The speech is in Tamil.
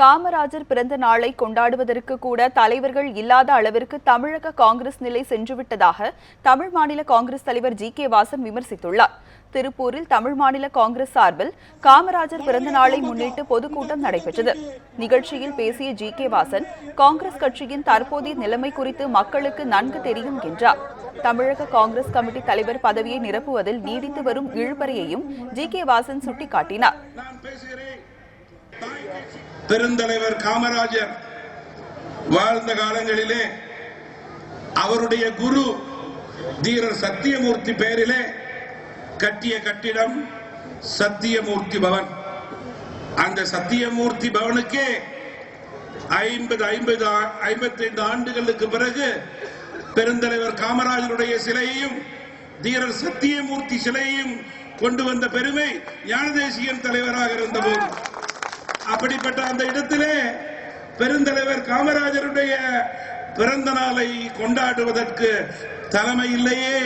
காமராஜர் பிறந்த நாளை கொண்டாடுவதற்கு கூட தலைவர்கள் இல்லாத அளவிற்கு தமிழக காங்கிரஸ் நிலை சென்றுவிட்டதாக தமிழ் மாநில காங்கிரஸ் தலைவர் ஜி கே வாசன் விமர்சித்துள்ளார். திருப்பூரில் தமிழ் மாநில காங்கிரஸ் சார்பில் காமராஜர் பிறந்த நாளை முன்னிட்டு பொதுக்கூட்டம் நடைபெற்றது. நிகழ்ச்சியில் பேசிய ஜி கே வாசன் காங்கிரஸ் கட்சியின் தற்போதைய நிலைமை குறித்து மக்களுக்கு நன்கு தெரியும் என்றார். தமிழக காங்கிரஸ் கமிட்டி தலைவர் பதவியை நிரப்புவதில் நீடித்து வரும் இழுபறையையும் ஜி கே வாசன் சுட்டிக்காட்டினார். பெருந்தலைவர் காமராஜர் வாழ்ந்த காலங்களிலே அவருடைய குரு தீரர் சத்தியமூர்த்தி பெயரிலே கட்டிய கட்டிடம் சத்தியமூர்த்தி பவன். அந்த சத்தியமூர்த்தி பவனுக்கே ஐம்பது ஐம்பது ஐம்பத்தி ஐந்து ஆண்டுகளுக்கு பிறகு பெருந்தலைவர் காமராஜருடைய சிலையையும் தீரர் சத்தியமூர்த்தி சிலையையும் கொண்டு வந்த பெருமை ஞானதேசியன் தலைவராக இருந்தபோது. அப்படிப்பட்ட அந்த இடத்திலே பெருந்தலைவர் காமராஜருடைய பிறந்த நாளை கொண்டாடுவதற்கு தலைமை இல்லையே.